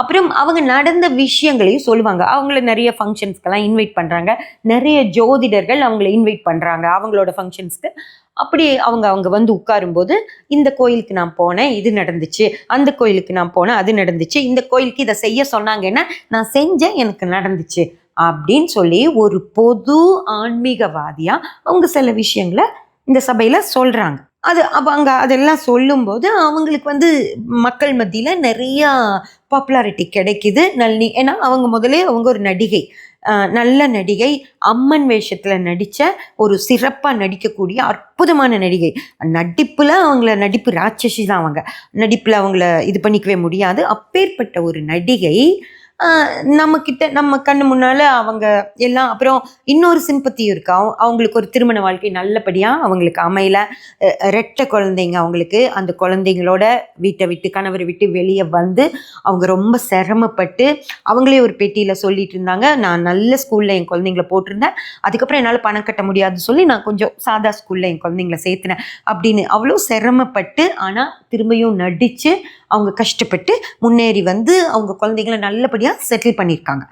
அப்புறம் அவங்க நடந்த விஷயங்களையும் சொல்லுவாங்க. அவங்கள நிறைய ஃபங்க்ஷன்ஸ்க்கெல்லாம் இன்வைட் பண்ணுறாங்க நிறைய ஜோதிடர்கள் அவங்கள இன்வைட் பண்ணுறாங்க அவங்களோட ஃபங்க்ஷன்ஸ்க்கு அப்படி அவங்க அவங்க வந்து உட்காரும்போது இந்த கோயிலுக்கு நான் போனேன் இது நடந்துச்சு. அந்த கோயிலுக்கு நான் போனேன் அது நடந்துச்சு. இந்த கோயிலுக்கு இதை செய்ய சொன்னாங்கன்னா நான் செஞ்சேன் எனக்கு நடந்துச்சு. அப்படின்னு சொல்லி ஒரு பொது ஆன்மீகவாதியாக அவங்க சில விஷயங்களை இந்த சபையில் சொல்கிறாங்க அது அப்போ அங்கே அதெல்லாம் சொல்லும்போது அவங்களுக்கு வந்து மக்கள் மத்தியில் நிறையா பாப்புலாரிட்டி கிடைக்குது. நளினி ஏன்னா அவங்க முதலே அவங்க ஒரு நடிகை. நல்ல நடிகை அம்மன் வேஷத்தில் நடித்த ஒரு சிறப்பாக நடிக்கக்கூடிய அற்புதமான நடிகை. நடிப்பில் அவங்கள நடிப்பு ராட்சசி தான் அவங்க. நடிப்பில் அவங்கள இது பண்ணிக்கவே முடியாது. அப்பேற்பட்ட ஒரு நடிகை நம்ம நம்மக்கிட்ட நம்ம கண்ணு முன்னால அவங்க எல்லாம் அப்புறம் இன்னொரு சிம்பத்தியும் இருக்கு. அவங்களுக்கு ஒரு திருமண வாழ்க்கை நல்லபடியாக அவங்களுக்கு அமையல. ரெட்ட குழந்தைங்க அவங்களுக்கு. அந்த குழந்தைங்களோட வீட்டை விட்டு கணவரை விட்டு வெளியே வந்து அவங்க ரொம்ப சிரமப்பட்டு அவங்களே ஒரு பெட்டியில் சொல்லிட்டு இருந்தாங்க. நான் நல்ல ஸ்கூலில் என் குழந்தைங்கள போட்டிருந்தேன். அதுக்கப்புறம் என்னால் பணம் கட்ட முடியாதுன்னு சொல்லி நான் கொஞ்சம் சாதா ஸ்கூலில் என் குழந்தைங்கள சேர்த்துனேன் அப்படின்னு அவ்வளோ சிரமப்பட்டு ஆனால் திரும்பியும் நடித்து அவங்க கஷ்டப்பட்டு முன்னேறி வந்து அவங்க குழந்தைங்கள நல்லபடியாக செட்டில் பண்ணியிருக்காங்க.